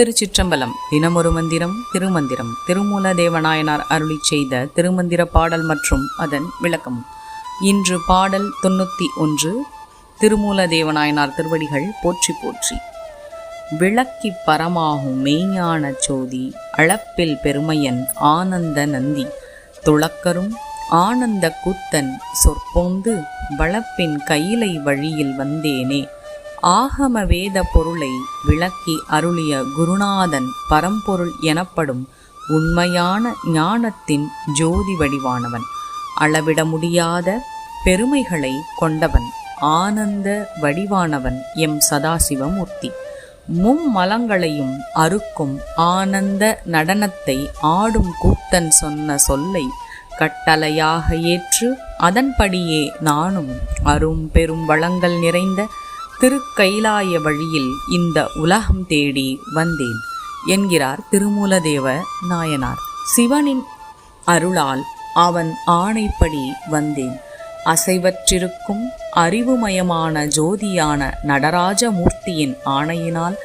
திருச்சிற்றம்பலம். தினமொரு மந்திரம் திருமந்திரம். திருமூல தேவநாயனார் அருளி செய்த திருமந்திர பாடல் மற்றும் அதன் விளக்கம். இன்று பாடல் தொண்ணூற்றி ஒன்று திருமூல தேவநாயனார் திருவடிகள் போற்றி போற்றி. விளக்கி பரமாகும் மெய்ஞான சோதி அளப்பில் பெருமையன் ஆனந்த நந்தி. துளக்கரும் ஆனந்த கூத்தன் சொற்போந்து வளப்பின் கையிலை வழியில் வந்தேனே. ஆகம வேத பொருளை விளக்கி அருளிய குருநாதன் பரம்பொருள் எனப்படும் உண்மையான ஞானத்தின் ஜோதி வடிவானவன். அளவிட முடியாத பெருமைகளை கொண்டவன் ஆனந்த வடிவானவன் எம் சதாசிவமூர்த்தி. மும்மலங்களையும் அறுக்கும் ஆனந்த நடனத்தை ஆடும் கூத்தன் சொன்ன சொல்லை கட்டளையாக ஏற்று அதன்படியே நானும் அரும் பெரும் வளங்கள் நிறைந்த திருக்கைலாய வழியில் இந்த உலகம் தேடி வந்தேன் என்கிறார் திருமூலதேவ நாயனார். சிவனின் அருளால் அவன் ஆணைப்படி வந்தேன். அசைவற்றிருக்கும் அறிவுமயமான ஜோதியான நடராஜ மூர்த்தியின் ஆணையினால்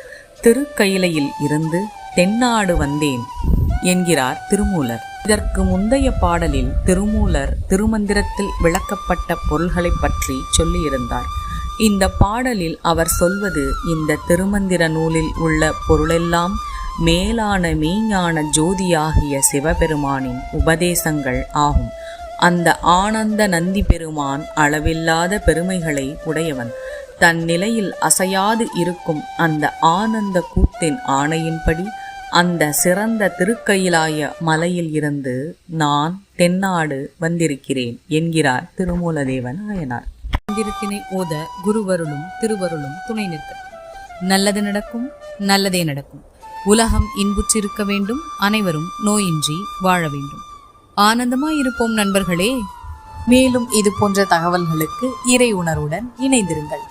திருக்கையிலையில் இருந்து தென்னாடு வந்தேன் என்கிறார் திருமூலர். இதற்கு முந்தைய பாடலில் திருமூலர் திருமந்திரத்தில் விளக்கப்பட்ட பொருள்களைப் பற்றி சொல்லியிருந்தார். இந்த பாடலில் அவர் சொல்வது இந்த திருமந்திர நூலில் உள்ள பொருளெல்லாம் மேலான மெய்ஞான ஜோதியாகிய சிவபெருமானின் உபதேசங்கள் ஆகும். அந்த ஆனந்த நந்தி பெருமான் அளவில்லாத பெருமைகளை உடையவன். தன் நிலையில் அசையாது இருக்கும் அந்த ஆனந்த கூத்தின் ஆணையின்படி அந்த சிறந்த திருக்கையிலாய மலையில் இருந்து நான் தென்னாடு வந்திருக்கிறேன் என்கிறார் திருமூலதேவன் ஆயனார் மந்திரத்தினை ஓத குருவருளும் திருவருளும் துணை நிற்க. நல்லது நடக்கும் நல்லதே நடக்கும். உலகம் இன்புற்றிருக்க வேண்டும் அனைவரும் நோயின்றி வாழ வேண்டும். ஆனந்தமாய் இருப்போம் நண்பர்களே. மேலும் இது போன்ற தகவல்களுக்கு இறை உணர்வுடன் இணைந்திருங்கள்.